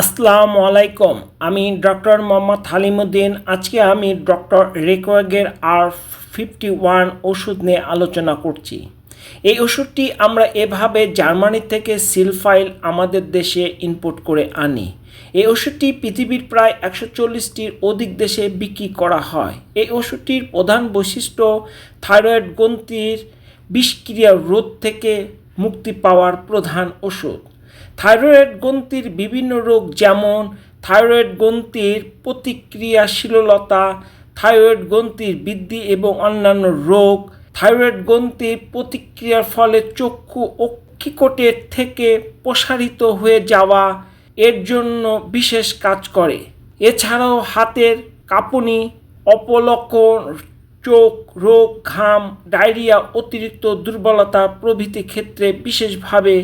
আসসালামু আলাইকুম। আমি ডক্টর মোহাম্মদ হালিমুদ্দিন। আজকে আমি ডক্টর রেকোয়াগের আর ফিফটি ওয়ান ওষুধ নিয়ে আলোচনা করছি। এই ওষুধটি আমরা এভাবে জার্মানি থেকে সিলফাইল আমাদের দেশে ইম্পোর্ট করে আনি। এই ওষুধটি পৃথিবীর প্রায় একশো চল্লিশটির অধিক দেশে বিক্রি করা হয়। এই ওষুধটির প্রধান বৈশিষ্ট্য থাইরয়েড গ্রন্থির বিষক্রিয়া রোধ থেকে মুক্তি পাওয়ার প্রধান ওষুধ। থাইরয়েড গ্রন্থির বিভিন্ন রোগ যেমন থাইরয়েড গ্রন্থির প্রতিক্রিয়াশীলতা, থাইরয়েড গ্রন্থির বৃদ্ধি এবং অন্যান্য রোগ, থাইরয়েড গ্রন্থির প্রতিক্রিয়ার ফলে চক্ষু অক্ষিকটের থেকে প্রসারিত হয়ে যাওয়া এর জন্য বিশেষ কাজ করে। এছাড়াও হাতের কাঁপুনি অপলক্ষণ চোখ, রোগ, ঘাম, ডায়রিয়া, অতিরিক্ত দুর্বলতা প্রভৃতি ক্ষেত্রে বিশেষভাবে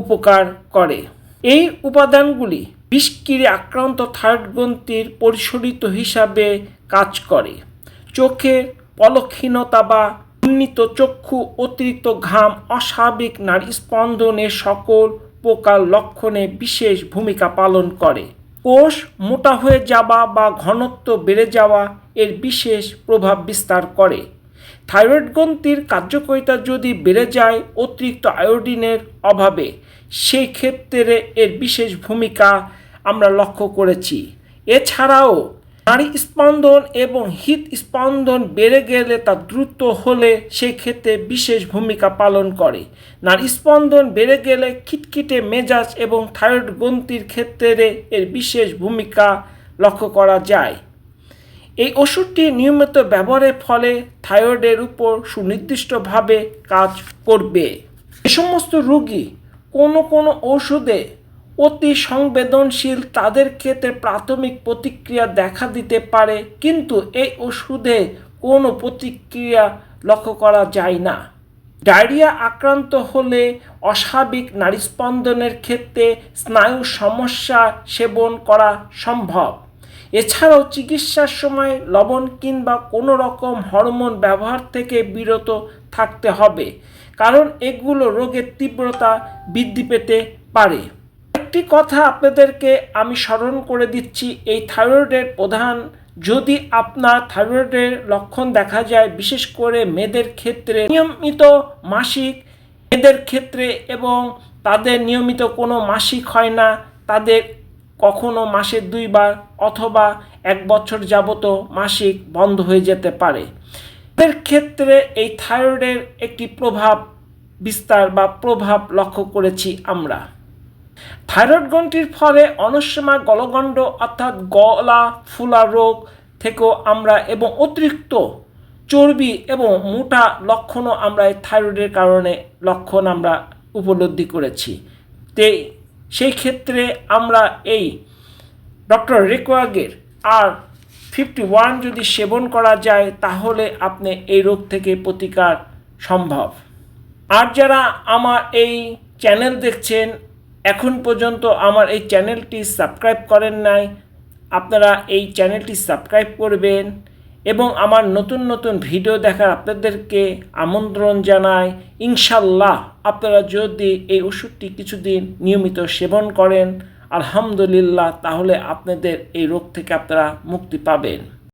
উপকার করে। এই উপাদানগুলি বিষক্রিয়া আক্রান্ত থার্ড গ্রন্থির পরিশোধিত হিসাবে কাজ করে। চোখের পলক্ষীনতা বা উন্নীত চক্ষু, অতিরিক্ত ঘাম, অস্বাভাবিক নারী স্পন্দনের সকল প্রকার লক্ষণে বিশেষ ভূমিকা পালন করে। কোষ মোটা হয়ে যাওয়া বা ঘনত্ব বেড়ে যাওয়া এর বিশেষ প্রভাব বিস্তার করে। থাইরয়েড গ্রন্থির কার্যকারিতা যদি বেড়ে যায় অতিরিক্ত আয়োডিনের অভাবে, সেই ক্ষেত্রে এর বিশেষ ভূমিকা আমরা লক্ষ্য করেছি। এছাড়াও, নারী স্পন্দন এবং হৃদ স্পন্দন বেড়ে গেলে তা দ্রুত হলে সেই ক্ষেত্রে বিশেষ ভূমিকা পালন করে। নারী স্পন্দন বেড়ে গেলে খিটখিটে মেজাজ এবং থাইরয়েড গ্রন্থির ক্ষেত্রে এর বিশেষ ভূমিকা লক্ষ্য করা যায়। এই ওষুধটি নিয়মিত ব্যবহারের ফলে থাইরয়েডের উপর সুনির্দিষ্টভাবে কাজ করবে। এ সমস্ত রোগী কোনো কোনো ওষুধে অতি সংবেদনশীল তাদের ক্ষেত্রে প্রাথমিক প্রতিক্রিয়া দেখা দিতে পারে, কিন্তু এই ওষুধে কোনো প্রতিক্রিয়া লক্ষ্য করা যায় না। ডায়রিয়া আক্রান্ত হলে অস্বাভাবিক নারীস্পন্দনের ক্ষেত্রে স্নায়ু সমস্যা সেবন করা সম্ভব। এছাড়াও চিকিৎসার সময় লবণ কিংবা কোনো রকম হরমোন ব্যবহার থেকে বিরত থাকতে হবে, কারণ এগুলো রোগের তীব্রতা বৃদ্ধি পেতে পারে। একটি কথা আপনাদেরকে আমি স্মরণ করে দিচ্ছি, এই থাইরয়েডের প্রধান যদি আপনার থাইরয়েডের লক্ষণ দেখা যায়, বিশেষ করে মেয়েদের ক্ষেত্রে, নিয়মিত মাসিক মেয়েদের ক্ষেত্রে এবং তাদের নিয়মিত কোনো মাসিক হয় না, তাদের কখনো মাসে দুইবার অথবা এক বছর যাবত মাসিক বন্ধ হয়ে যেতে পারে। এদের ক্ষেত্রে এই থাইরয়েডের একটি প্রভাব বিস্তার বা প্রভাব লক্ষ্য করেছি আমরা। থাইরয়েড গ্রন্থির ফলে অনেক সময় গলগণ্ড অর্থাৎ গলা, ফুলা রোগ থেকেও আমরা এবং অতিরিক্ত চর্বি এবং মোটা লক্ষণও আমরা এই থাইরয়েডের কারণে লক্ষণ আমরা উপলব্ধি করেছি। তে সেই ক্ষেত্রে আমরা এই ডক্টর রেকোয়াগের আর ফিফটি ওয়ান যদি সেবন করা যায়, তাহলে আপনি এই রোগ থেকে প্রতিকার সম্ভব। আর যারা আমার এই চ্যানেল দেখছেন, এখন পর্যন্ত আমার এই চ্যানেলটি সাবস্ক্রাইব করেন নাই, আপনারা এই চ্যানেলটি সাবস্ক্রাইব করবেন। এবং আমার নতুন নতুন ভিডিও দেখার আপনাদেরকে আমন্ত্রণ জানাই। ইনশাল্লাহ আপনারা যদি এই ওষুধটি কিছুদিন নিয়মিত সেবন করেন, আলহামদুলিল্লাহ, তাহলে আপনাদের এই রোগ থেকে আপনারা মুক্তি পাবেন।